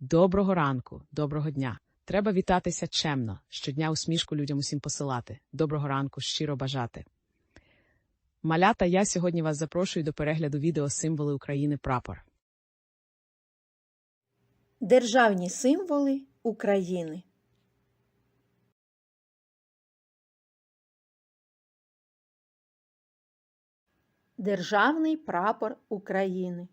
Доброго ранку, доброго дня. Треба вітатися чемно, щодня усмішку людям усім посилати. Доброго ранку, щиро бажати. Малята, я сьогодні вас запрошую до перегляду відео символи України прапор. Державні символи України. Державний прапор України.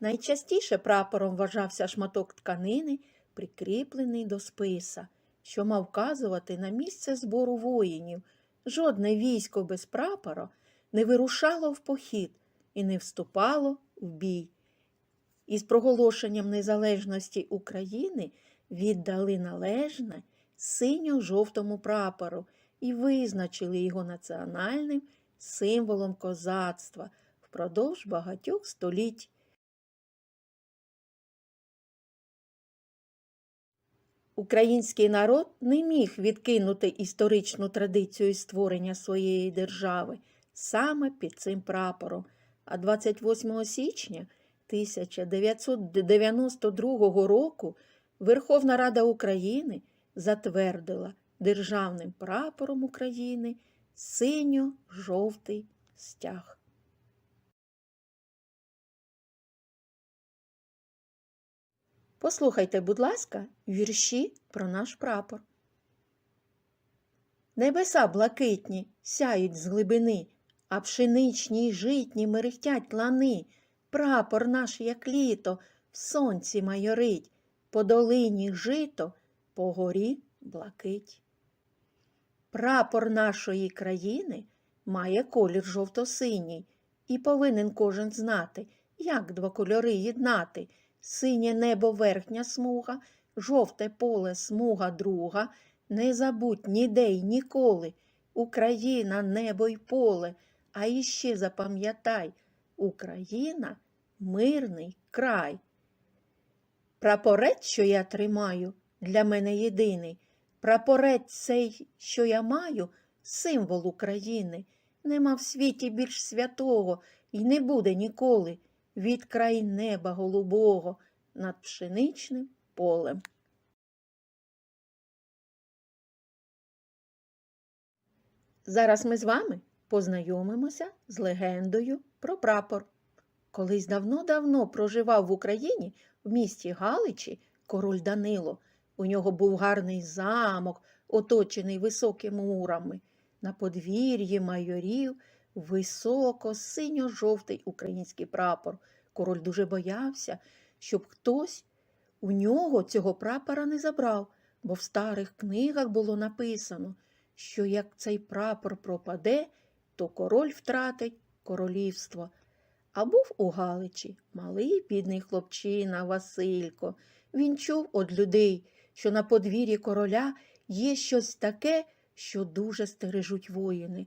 Найчастіше прапором вважався шматок тканини, прикріплений до списа, що мав вказувати на місце збору воїнів. Жодне військо без прапора не вирушало в похід і не вступало в бій. Із проголошенням незалежності України віддали належне синьо-жовтому прапору і визначили його національним символом козацтва впродовж багатьох століть. Український народ не міг відкинути історичну традицію створення своєї держави саме під цим прапором, а 28 січня 1992 року Верховна Рада України затвердила державним прапором України синьо-жовтий стяг. Послухайте, будь ласка, вірші про наш прапор. Небеса блакитні сяють з глибини, а пшеничні й житні мерехтять лани. Прапор наш, як літо, в сонці майорить, по долині жито, по горі блакить. Прапор нашої країни має колір жовто-синій, і повинен кожен знати, як два кольори єднати. Синє небо верхня смуга, жовте поле смуга друга. Не забудь ніде й ніколи. Україна, небо й поле, а іще запам'ятай, Україна мирний край. Прапорець, що я тримаю, для мене єдиний. Прапорець цей, що я маю, символ України. Нема в світі більш святого і не буде ніколи від край неба голубого над пшеничним полем. Зараз ми з вами познайомимося з легендою про прапор. Колись давно-давно проживав в Україні в місті Галичі король Данило. У нього був гарний замок, оточений високими мурами. На подвір'ї майорів високо синьо-жовтий український прапор. Король дуже боявся, щоб хтось у нього цього прапора не забрав, бо в старих книгах було написано, що як цей прапор пропаде, то король втратить королівство. А був у Галичі малий бідний хлопчина Василько. Він чув від людей, що на подвір'ї короля є щось таке, що дуже стережуть воїни.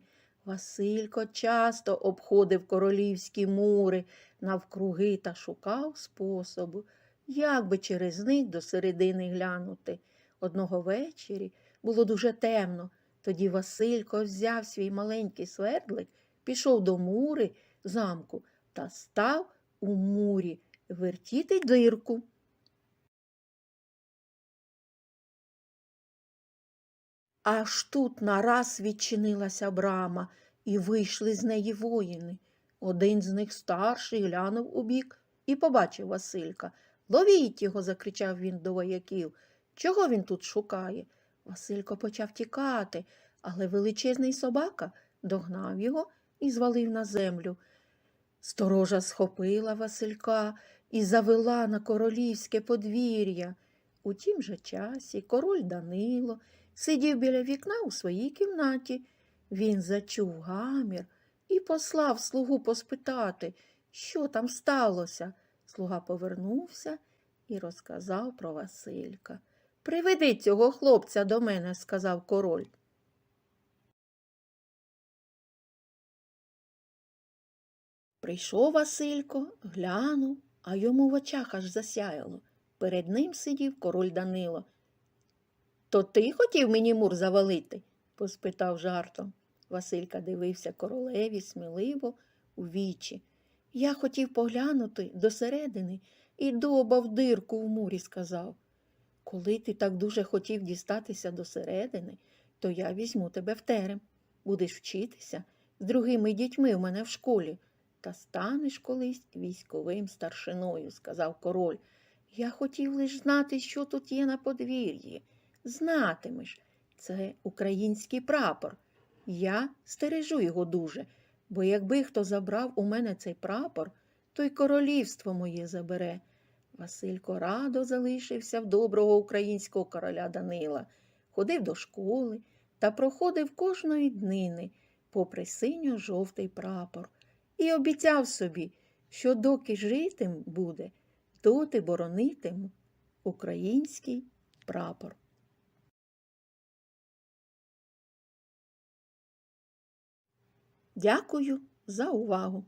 Василько часто обходив королівські мури навкруги та шукав способу, як би через них до середини глянути. Одного вечері було дуже темно. Тоді Василько взяв свій маленький свердлик, пішов до мури замку та став у мурі вертіти дирку. Аж тут нараз відчинилася брама, і вийшли з неї воїни. Один з них старший глянув у бік і побачив Василька. Ловіть його, закричав він до вояків. Чого він тут шукає? Василько почав тікати, але величезний собака догнав його і звалив на землю. Сторожа схопила Василька і завела на королівське подвір'я. У тім же часі король Данило сидів біля вікна у своїй кімнаті. Він зачув гамір і послав слугу поспитати, що там сталося. Слуга повернувся і розказав про Василька. Приведи цього хлопця до мене, сказав король. Прийшов Василько, глянув, а йому в очах аж засяяло. Перед ним сидів король Данило. То ти хотів мені мур завалити? поспитав жартом. Василька дивився королеві сміливо у вічі. Я хотів поглянути досередини, і доба в дирку в мурі сказав. Коли ти так дуже хотів дістатися до середини, то я візьму тебе в терем. Будеш вчитися з другими дітьми в мене в школі, та станеш колись військовим старшиною, сказав король. Я хотів лиш знати, що тут є на подвір'ї. Знатимеш, це український прапор. Я стережу його дуже, бо якби хто забрав у мене цей прапор, то й королівство моє забере. Василько радо залишився в доброго українського короля Данила, ходив до школи та проходив кожної днини попри синьо-жовтий прапор, і обіцяв собі, що доки житим буде, доти боронитиму український прапор. Дякую за увагу!